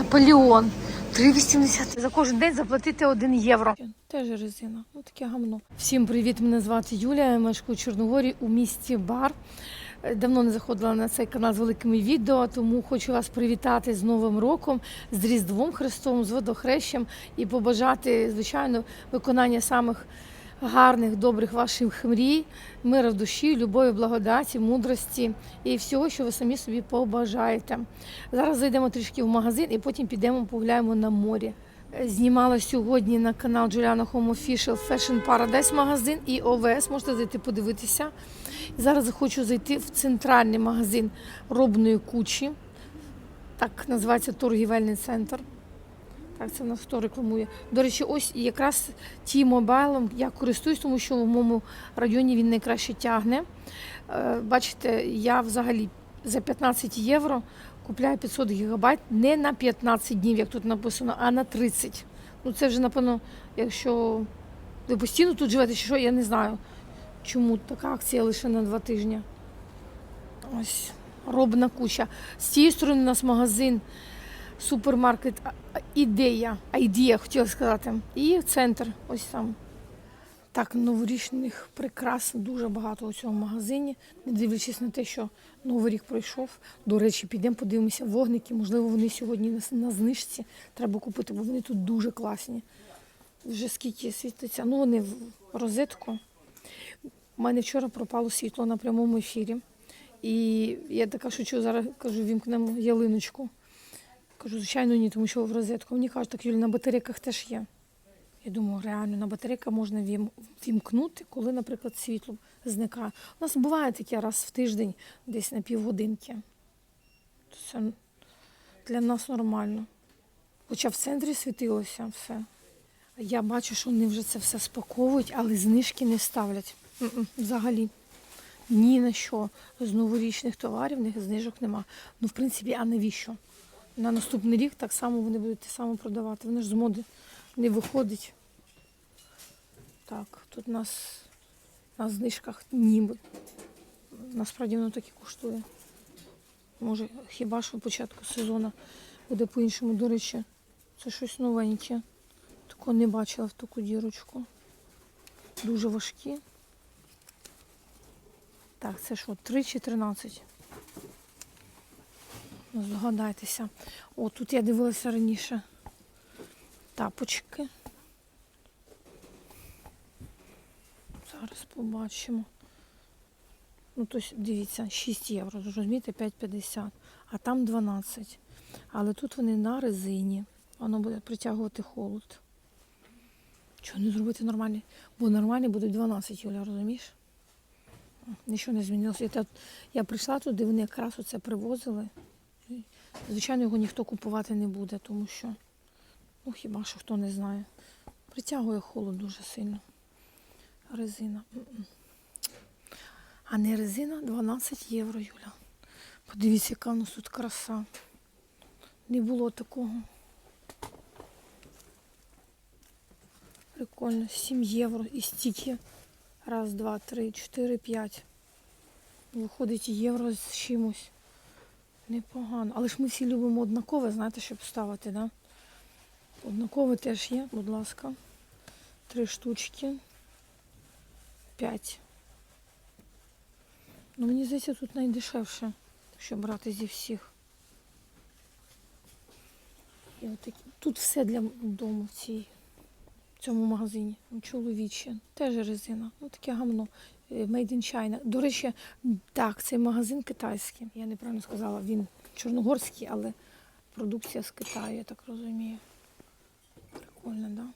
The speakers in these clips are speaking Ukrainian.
Наполеон. 3,80. За кожен день заплатити 1 євро. Теж резина. Ну таке гамно. Всім привіт! Мене звати Юлія. Я мешкаю у Чорногорі у місті Бар. Е, Давно не заходила на цей канал з великими відео, тому хочу вас привітати з Новим роком, з Різдвом Христовим, з водохрещем і побажати, звичайно, виконання самих гарних, добрих ваших мрій, мира в душі, любові, благодаті, мудрості і всього, що ви самі собі побажаєте. Зараз зайдемо трішки в магазин і потім підемо погуляємо на морі. Знімала сьогодні на канал Juliana Home Official Fashion Paradise магазин і ОВС. Можете зайти подивитися. Зараз хочу зайти в центральний магазин робної кучі. Так називається торгівельний центр. Так, це нас хто рекламує. До речі, ось якраз мобайлом я користуюсь, тому що в моєму районі він найкраще тягне. Е, Бачите, я взагалі за 15 євро купляю 500 гігабайт не на 15 днів, як тут написано, а на 30. Ну це вже, напевно, якщо ви постійно тут живете, чи що, я не знаю, чому така акція лише на два тижні. Ось робна куча. З цієї сторони у нас магазин супермаркет ідея, айдія, хотіла сказати. І центр, ось там. Так, новорічних прикрас дуже багато у цьому магазині, не дивлячись на те, що новий рік пройшов. До речі, підемо подивимося вогники. Можливо, вони сьогодні на знижці. Треба купити, бо вони тут дуже класні. Вже скільки світиться. Ну, вони в розетку. У мене вчора пропало світло на прямому ефірі. І я така шучу, зараз кажу, вімкнемо ялиночку. Кажу, звичайно, ні, тому що в розетку. Мені кажуть, так, Юлі, на батарейках теж є. Я думаю, реально, на батарейках можна вім- вімкнути, коли, наприклад, світло зникає. У нас буває таке раз в тиждень, десь на півгодинки. Це для нас нормально. Хоча в центрі світилося все. Я бачу, що вони вже це все спаковують, але знижки не ставлять. Взагалі. Ні на що. З новорічних товарів в них знижок нема. Ну, в принципі, а навіщо? На наступний рік так само вони будуть те саме продавати. Вони ж з моди не виходить. Так, тут у нас на знижках ніби. Насправді воно так і коштує. Може, хіба що початку сезону буде по-іншому. До речі, це щось новеньке. Такого не бачила в таку дірочку. Дуже важкі. Так, це що, 3 чи 13? Ну, Здогадайтеся. О, тут я дивилася раніше. Тапочки. Зараз побачимо. Ну, тобто, дивіться, 6 євро, розумієте, 5,50, а там 12. Але тут вони на резині. Воно буде притягувати холод. Чого не зробити нормальні? Бо нормальні будуть 12, Юля, розумієш? Нічого не змінилося. Я, прийшла туди, вони якраз оце привозили. Звичайно, його ніхто купувати не буде, тому що, ну хіба що хто не знає. Притягує холод дуже сильно. Резина. А не резина 12 євро, Юля. Подивіться, яка у нас тут краса. Не було такого. Прикольно. 7 євро і стільки. Раз, два, три, чотири, п'ять. Виходить євро з чимось. Непогано. Але ж ми всі любимо однакове, знаєте, щоб ставити, да? Однакове теж є, будь ласка. Три штучки. П'ять. Ну, мені здається, тут найдешевше, якщо брати зі всіх. І отакі. Тут все для дому в цій, в цьому магазині. Чоловіче. Теж резина. Ну таке гамно. Made in China. До речі, так, цей магазин китайський. Я неправильно сказала, він чорногорський, але продукція з Китаю, я так розумію. Прикольно, так? Да?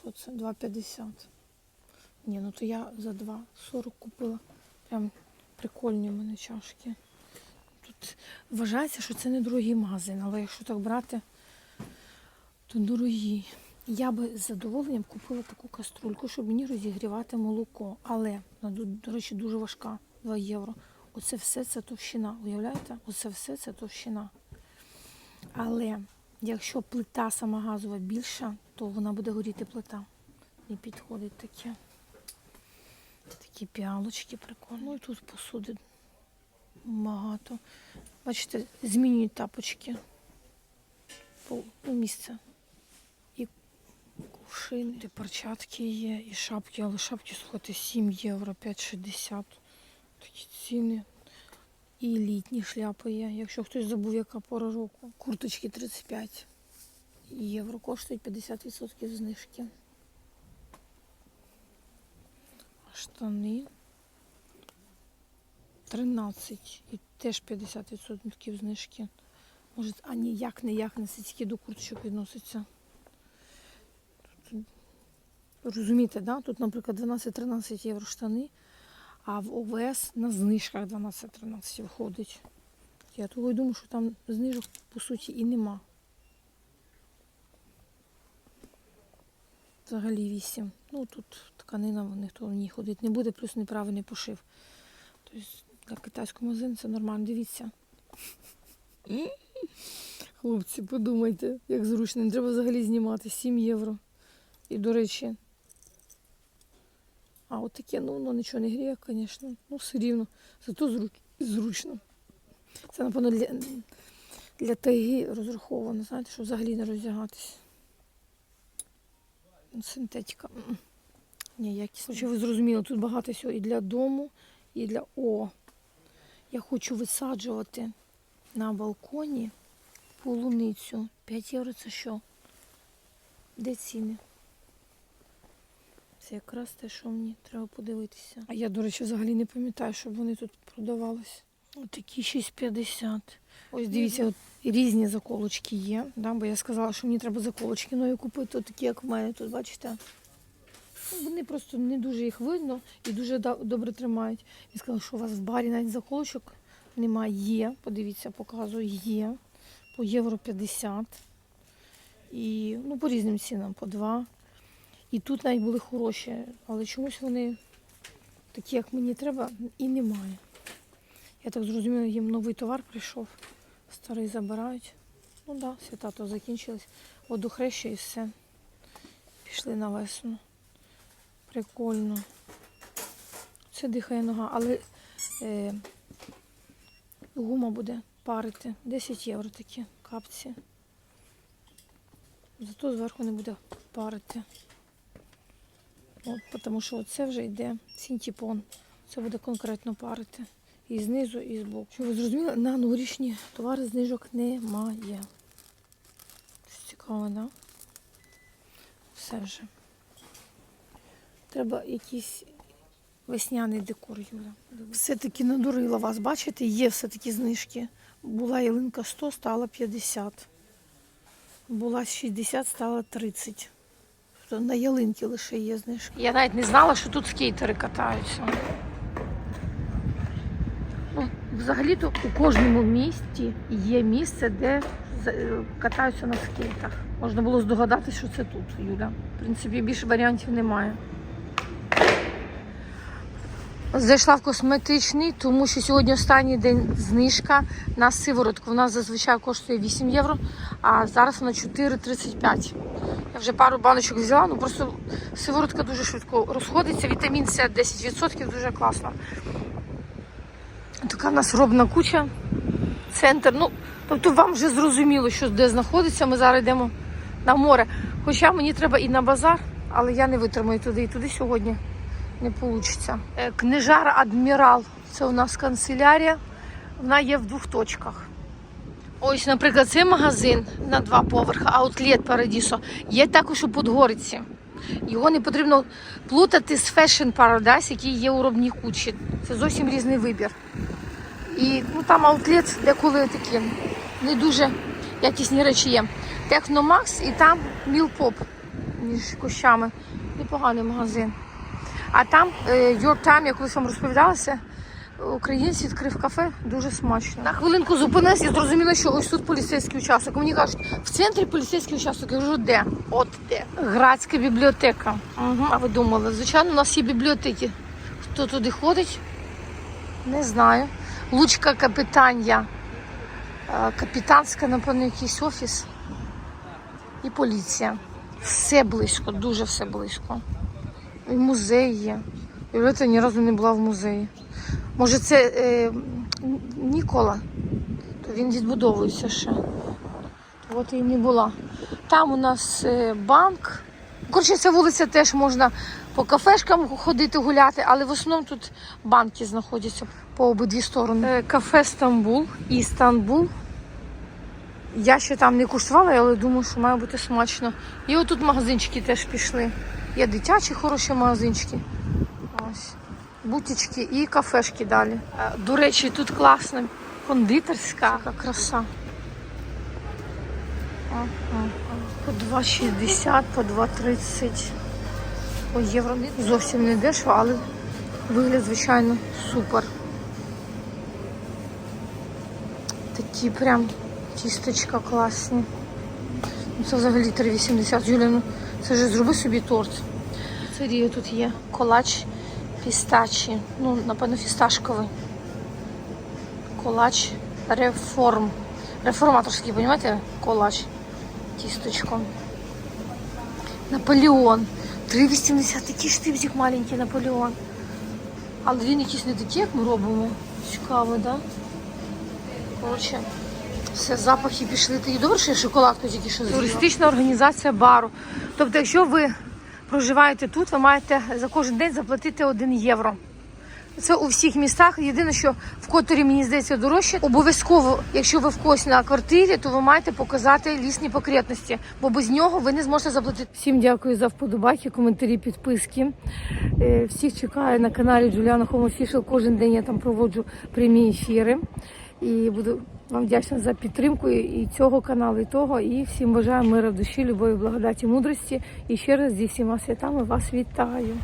Що це? 2,50. Ні, ну то я за 2,40 купила. Прям прикольні в мене чашки. Тут вважається, що це не дорогий магазин, але якщо так брати, то дорогі. Я би з задоволенням купила таку каструльку, щоб мені розігрівати молоко. Але, до речі, дуже важка 2 євро. Оце все це товщина. Уявляєте? Оце все це товщина. Але якщо плита сама газова більша, то вона буде горіти плита. Не підходить таке. Такі піалочки прикольні. Ну і тут посуди багато. Бачите, змінюють тапочки. ну, місце. Кувшини, і перчатки є, і шапки, але шапки, слухайте, 7 євро, 5,60. Такі ціни. І літні шляпи є. Якщо хтось забув, яка пора року. Курточки 35 євро коштують 50% знижки. Штани 13 і теж 50% знижки. Може, а ніяк не як не тільки до курточок відноситься. Розумієте, да? тут, наприклад, 12-13 євро штани, а в ОВС на знижках 12-13 виходить. Я того й думаю, що там знижок по суті і нема. Взагалі 8. Ну тут тканина ніхто в ній ходить не буде, плюс неправильний пошив. Тобто для китайського магазину це нормально. Дивіться. Хлопці, подумайте, як зручно. Не треба взагалі знімати 7 євро. І, до речі, а от таке, ну воно нічого не гріє, звісно. Ну, все рівно. Зато зруч- зручно. Це, напевно, для, для тайги розраховано, знаєте, щоб взагалі не роздягатись. Ну, Синтетика. Ні, якість. Хоча ви зрозуміли, тут багато всього і для дому, і для. О! Я хочу висаджувати на балконі полуницю. 5 євро це що? Де ціни? Це якраз те, що мені треба подивитися. А я, до речі, взагалі не пам'ятаю, щоб вони тут продавались. Отакі 6,50. Ось дивіться, от різні заколочки є. Да? Бо я сказала, що мені треба заколочки нові купити, от такі, як в мене тут, бачите. Ну, Вони просто не дуже їх видно і дуже добре тримають. Він сказав, що у вас в барі навіть заколочок немає. Є, подивіться, показую, є. По євро 50. І ну, по різним цінам, по 2. І тут навіть були хороші, але чомусь вони такі, як мені треба, і немає. Я так зрозуміла, їм новий товар прийшов. Старий забирають. Ну так, да, свята то закінчились. Водохреща і все. Пішли на весну. Прикольно. Це дихає нога, але е, гума буде парити. 10 євро такі капці. Зато зверху не буде парити. От, тому що це вже йде синтепон. Це буде конкретно парити. І знизу, і збоку. Що ви зрозуміли, на новорічні товари знижок немає. Це цікаво. Да? Все вже. Треба якийсь весняний декор, Юля. Все-таки надурила вас, бачите, є все-таки знижки. Була ялинка 100, стала 50. Була 60, стала 30. Тобто на ялинки лише є знижки. Я навіть не знала, що тут скейтери катаються. Ну, взагалі-то у кожному місті є місце, де е, катаються на скейтах. Можна було здогадатися, що це тут, Юля. В принципі, більше варіантів немає. Зайшла в косметичний, тому що сьогодні останній день знижка на сиворотку. Вона зазвичай коштує 8 євро, а зараз вона 4,35. Я вже пару баночок взяла, ну просто сиворотка дуже швидко розходиться. Вітамін С 10%, дуже класно. Така в нас робна куча. Центр. Ну, тобто вам вже зрозуміло, що де знаходиться. Ми зараз йдемо на море. Хоча мені треба і на базар, але я не витримаю туди і туди сьогодні не вийде. Книжар Адмірал. Це у нас канцелярія. Вона є в двох точках. Ось, наприклад, цей магазин на два поверха, аутлет Парадісо, є також у Подгориці. Його не потрібно плутати з Fashion Paradise, який є у Робній Кучі. Це зовсім різний вибір. І ну, там аутлет деколи такі не дуже якісні речі є. Техномакс і там Мілпоп між кущами. Непоганий магазин. А там е, Your Time, я колись вам розповідалася, українець відкрив кафе, дуже смачно. На хвилинку зупинилась і зрозуміла, що ось тут поліцейський участок. Мені кажуть, в центрі поліцейський участок. Я кажу, де? От де. Градська бібліотека. Угу. А ви думали, звичайно, у нас є бібліотеки. Хто туди ходить? Не знаю. Лучка капітання. Е, Капітанська, напевно, якийсь офіс. І поліція. Все близько, дуже все близько. І музей є. І ні разу не була в музеї. Може, це е, Нікола, то він відбудовується ще. От і не була. Там у нас е, банк. Коротше, ця вулиця теж можна по кафешкам ходити гуляти, але в основному тут банки знаходяться по обидві сторони. Е, Кафе Стамбул і Стамбул. Я ще там не куштувала, але думаю, що має бути смачно. І отут магазинчики теж пішли. Є дитячі хороші магазинчики. Ось. Бутічки і кафешки далі. Е, До речі, тут класна кондитерська краса. По 2,60, по 2,30 по євро. Зовсім не дешево, але вигляд, звичайно, супер. Такі прям тістечка класні. Ну, Це взагалі 3,80. Юля, ну це ж зроби собі торт. Це тут є колач пістачі. Ну, напевно, фісташковий. Колач реформ. Реформаторський, розумієте? Колач. Тісточко. Наполеон. 3,80. Такий штибзик маленький Наполеон. Але він якийсь не такий, як ми робимо. Цікаво? Да? Коротше, все, запахи пішли. Добре, що я шоколадку тільки що з'їла. Туристична організація бару. Тобто, якщо ви проживаєте тут, ви маєте за кожен день заплатити 1 євро. Це у всіх містах. Єдине, що в которі мені здається дорожче. Обов'язково, якщо ви в когось на квартирі, то ви маєте показати лісні покретності, бо без нього ви не зможете заплатити. Всім дякую за вподобайки, коментарі, підписки. Е, Всіх чекаю на каналі Home Official. Кожен день я там проводжу прямі ефіри. І буду вам вдячна за підтримку і цього каналу, і того. І всім бажаю мира в душі, любові, благодаті, мудрості. І ще раз зі всіма святами вас вітаю.